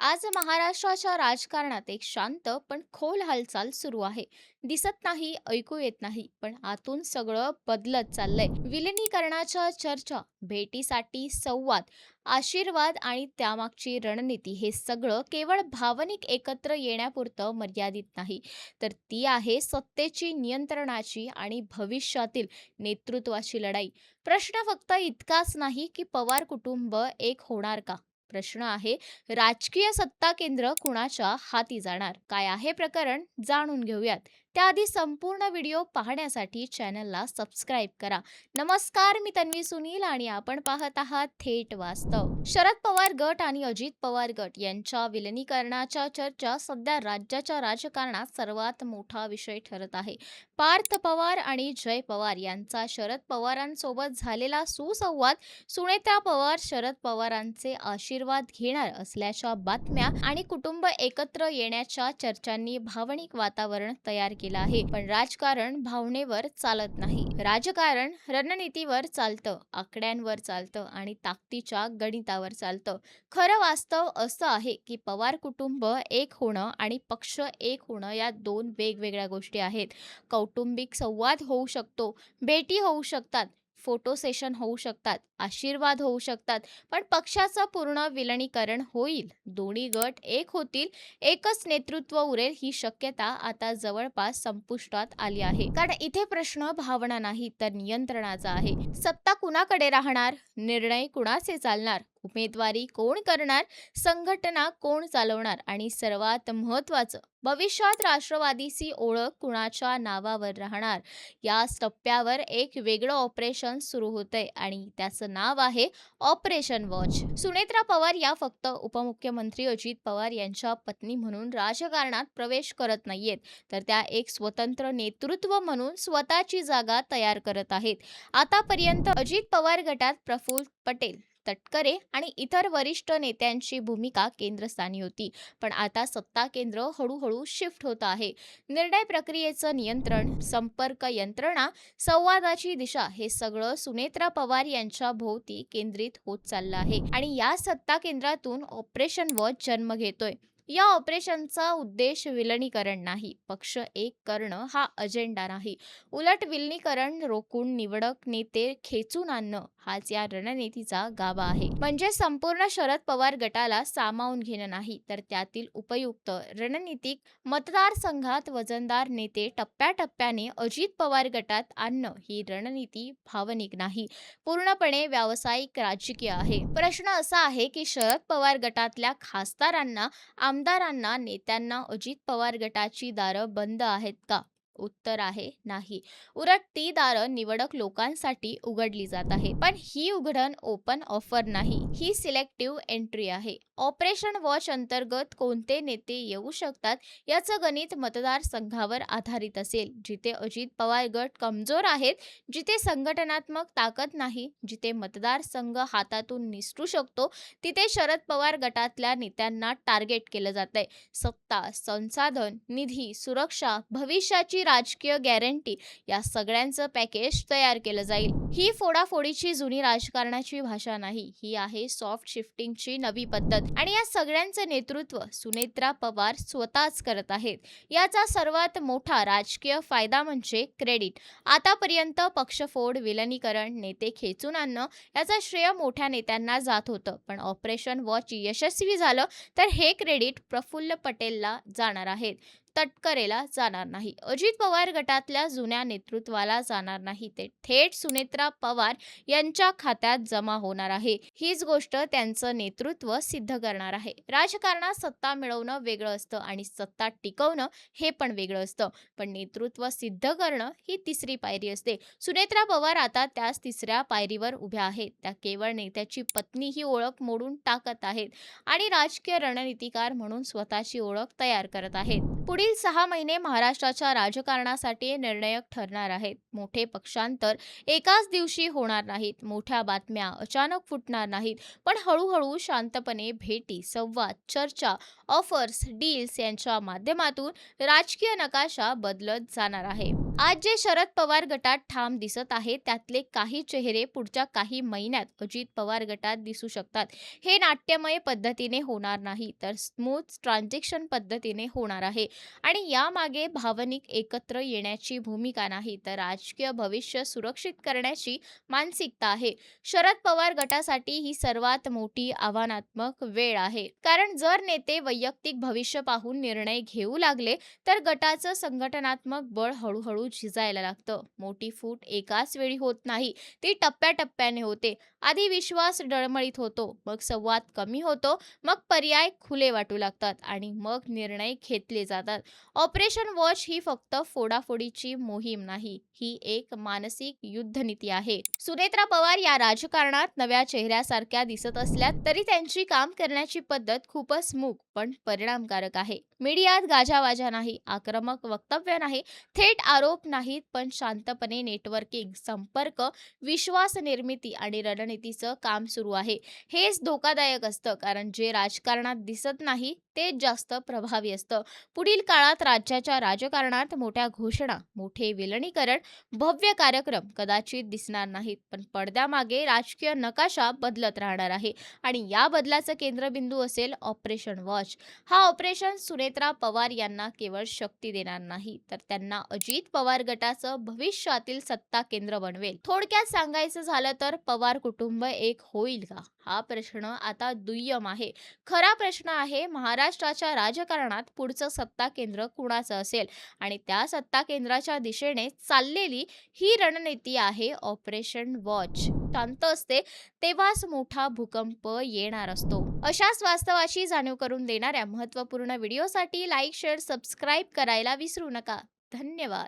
आज महाराष्ट्राच्या राजकारणात एक शांत पण खोल हालचाल सुरू आहे. दिसत नाही ऐकू येत नाही पण आतून सगळं बदलत चाललंय. विलिनीकरणाच्या चर्चा भेटीसाठी संवाद आशीर्वाद आणि त्यामागची रणनीती हे सगळं केवळ भावनिक एकत्र येण्यापुरतं मर्यादित नाही. तर ती आहे सत्तेची नियंत्रणाची आणि भविष्यातील नेतृत्वाची लढाई. प्रश्न फक्त इतकाच नाही की पवार कुटुंब एक होणार का? प्रश्न आहे राजकीय सत्ता केंद्र कुणाच्या हाती जाणार? काय आहे प्रकरण? जाणून घेऊयात. त्याआधी संपूर्ण व्हिडिओ पाहण्यासाठी चॅनलला सबस्क्राईब करा. नमस्कार मी तन्वी सुनील आणि आपण पाहत आहात थेट वास्तव. शरद पवार गट आणि अजित पवार गट यांच्या विलनीकरणाच्या चर्चा सध्या राज्याच्या राजकारणात सर्वात मोठा विषय ठरत आहे. पार्थ पवार आणि जय पवार यांचा शरद पवारांसोबत झालेला सुसंवाद सुनेत्रा पवार शरद पवारांचे आशीर्वाद घेणार असल्याच्या बातम्या आणि कुटुंब एकत्र येण्याच्या चर्चांनी भावनिक वातावरण तयार केलं. आहे. पण राजकारण भावनेवर चालत नाही. राजकारण रणनीतीवर चालतं आकड्यांवर चालतं आणि ताकदीच्या गणितावर चालतं. खरं वास्तव असं आहे की पवार कुटुंब एक होणं आणि पक्ष एक होणं या दोन वेगवेगळ्या गोष्टी आहेत. कौटुंबिक संवाद होऊ शकतो भेटी होऊ शकतात फोटो सेशन होऊ शकतात आशीर्वाद होऊ शकतात पण पक्षाचं पूर्ण विलनीकरण होईल. दोन्ही गट एक होतील एकच नेतृत्व उरेल ही शक्यता आता जवळपास संपुष्टात आली आहे. कारण इथे प्रश्न भावना नाही तर नियंत्रणाचा आहे. सत्ता कुणाकडे राहणार? निर्णय कुणाचे चालणार? उमेदवारी कोण करणार संघटना कोण चालवणार आणि सर्वात महत्वाचं भविष्यात राष्ट्रवादीची ओळख कुणाच्या नावावर राहणार? या टप्प्यावर एक वेगळं ऑपरेशन सुरू होतंय आणि त्याचं नाव आहे ऑपरेशन वॉच. सुनेत्रा पवार या फक्त उपमुख्यमंत्री अजित पवार यांच्या पत्नी म्हणून राजकारणात प्रवेश करत नाहीयेत तर त्या एक स्वतंत्र नेतृत्व म्हणून स्वतःची जागा तयार करत आहेत. आतापर्यंत अजित पवार गटात प्रफुल्ल पटेल तटकरे आणि इतर वरिष्ठ नेत्यांची भूमिका केंद्रस्थानी होती. पण आता सत्ता केंद्र हळूहळू शिफ्ट होत आहे. निर्णय प्रक्रियेचं नियंत्रण संपर्क यंत्रणा संवादाची दिशा हे सगळं सुनेत्रा पवार यांच्या भोवती केंद्रित होत चाललं आहे. आणि या सत्ता केंद्रातून ऑपरेशन वॉच जन्म घेतोय. या ऑपरेशनचा उद्देश विलनीकरण नाही. पक्ष एक करणं हा अजेंडा नाही. उलट विलनीकरण रोखून निवडक नेते खेचून आणणं हाच या रणनीतीचा गाभा आहे. म्हणजे संपूर्ण शरद पवार गटाला सामावून घेणं नाही तर त्यातील उपयुक्त रणनीतिक मतदारसंघात वजनदार नेते टप्प्याटप्प्याने अजित पवार गटात आणणं ही रणनीती भावनिक नाही. पूर्णपणे व्यावसायिक राजकीय आहे. प्रश्न असा आहे की शरद पवार गटातल्या खासदारांना आम आमदारांना नेत्यांना अजित पवार गटाची दारं बंद आहेत का? उत्तर आहे नाही. उलट ती दारं निवडक लोकांसाठी उघडली जात आहे. पण ही उघडण ओपन ऑफर नाही. ही सिलेक्टिव्ह एंट्री आहे. ऑपरेशन वॉच अंतर्गत कोणते नेते येऊ शकतात याचं गणित मतदारसंघावर आधारित असेल. जिथे अजित पवार गट कमजोर आहेत जिथे संघटनात्मक ताकद नाही जिथे मतदारसंघ हातातून निसटू शकतो तिथे शरद पवार गटातल्या नेत्यांना टार्गेट केलं जात आहे सत्ता संसाधन निधी सुरक्षा भविष्याची राजकीय गॅरंटी या सगळ्यांचं पॅकेज तयार केलं जाईल. ही फोडाफोडीची जुनी राजकारणाची भाषा नाही ही आहे सॉफ्ट शिफ्टिंगची नवी पद्धत. आणि या सगळ्यांचं नेतृत्व सुनेत्रा पवार स्वतःच करत आहेत. याचा सर्वात मोठा राजकीय फायदा म्हणजे क्रेडिट आतापर्यंत पक्षफोड विलनीकरण नेते खेचून आणणं याचा श्रेय मोठ्या नेत्यांना जात होतं. पण ऑपरेशन वॉच यशस्वी झालं तर हे क्रेडिट प्रफुल्ल पटेलला जाणार आहेत. तटकरेला जाणार नाही. अजित पवार गटातल्या जुन्या नेतृत्वाला जाणार नाही. ते थेट सुनेत्रा पवार यांच्या खात्यात जमा होणार आहे. हीच गोष्ट त्यांचं नेतृत्व सिद्ध करणार आहे. राजकारणात सत्ता मिळवणं वेगळं असतं आणि सत्ता टिकवणं हे पण वेगळं असतं. पण नेतृत्व सिद्ध करणं ही तिसरी पायरी असते. सुनेत्रा पवार आता त्याच तिसऱ्या पायरीवर उभ्या आहेत. त्या केवळ नेत्याची पत्नी ही ओळख मोडून टाकत आहेत आणि राजकीय रणनीतिकार म्हणून स्वतःची ओळख तयार करत आहेत. पुढील पुढील सहा महिने महाराष्ट्राच्या राजकारणासाठी निर्णायक ठरणार आहेत. मोठे पक्षांतर एकाच दिवशी होणार नाहीत. मोठ्या बातम्या अचानक फुटणार नाहीत. पण हळूहळू शांतपणे भेटी संवाद चर्चा ऑफर्स डील्स यांच्या माध्यमातून राजकीय नकाशा बदलत जाणार आहे. आज जे शरद पवार गटात ठाम दिसत आहे त्यातले काही चेहरे पुढच्या काही महिन्यात अजित पवार गटात दिसू शकतात. हे नाट्यमय पद्धतीने होणार नाही तर स्मूथ ट्रान्झॅक्शन पद्धतीने होणार आहे. आणि यामागे भावनिक एकत्र येण्याची भूमिका नाही तर राजकीय भविष्य सुरक्षित करण्याची मानसिकता आहे. शरद पवार गटासाठी ही सर्वात मोठी आव्हानात्मक वेळ आहे. कारण जर नेते वैयक्तिक भविष्य पाहून निर्णय घेऊ लागले तर गटाचं संघटनात्मक बळ हळूहळू झिजायला लागतं. मोठी फूट एकाच वेळी होत नाही ती टप्प्याटप्प्याने होते. आधी विश्वास डळमळीत होतो मग संवाद कमी होतो मग पर्याय खुले वाटू लागतात आणि मग निर्णय घेतले जातात. ऑपरेशन वॉच ही फक्त फोडाफोडीची मोहीम नाही ही एक मानसिक युद्धनीती आहे. सुनेत्रा पवार या राजकारणात नव्या चेहऱ्यासारख्या दिसत असल्या तरी त्यांची काम करण्याची पद्धत खूपच मूक पण परिणामकारक आहे. मीडियात गाजावाजा नाही आक्रमक वक्तव्य नाही थेट आरोप नाहीत पण शांतपणे नेटवर्किंग संपर्क विश्वास निर्मिती आणि रणनीतीचं काम सुरू आहे. हेच धोकादायक असतं कारण जे राजकारणात दिसत नाही ते जास्त प्रभावी असतं. पुढील काळात राज्याच्या राजकारणात मोठ्या घोषणा मोठे विलनीकरण भव्य कार्यक्रम कदाचित दिसणार नाहीत. पण पडद्यामागे राजकीय नकाशा बदलत राहणार आहे आणि या बदलाचं केंद्रबिंदू असेल ऑपरेशन वॉच. हा ऑपरेशन सुनेत्रा पवार यांना केवळ शक्ती देणार नाही तर त्यांना अजित पवार गटाचं भविष्यातील सत्ता केंद्र बनवेल. थोडक्यात सांगायचं झालं तर पवार कुटुंब एक होईल का? हा प्रश्न आता दुय्यम आहे. खरा प्रश्न आहे महाराष्ट्राच्या राजकारणात पुढचं सत्ता केंद्र कुणाचं असेल? आणि त्या सत्ता केंद्राच्या दिशेने चाललेली ही रणनीती आहे ऑपरेशन वॉच. शांत असते तेव्हाच मोठा भूकंप येणार असतो. अशाच वास्तवाची जाणीव करून देणाऱ्या महत्त्वपूर्ण व्हिडिओसाठी लाईक शेअर सबस्क्राईब करायला विसरू नका. धन्यवाद.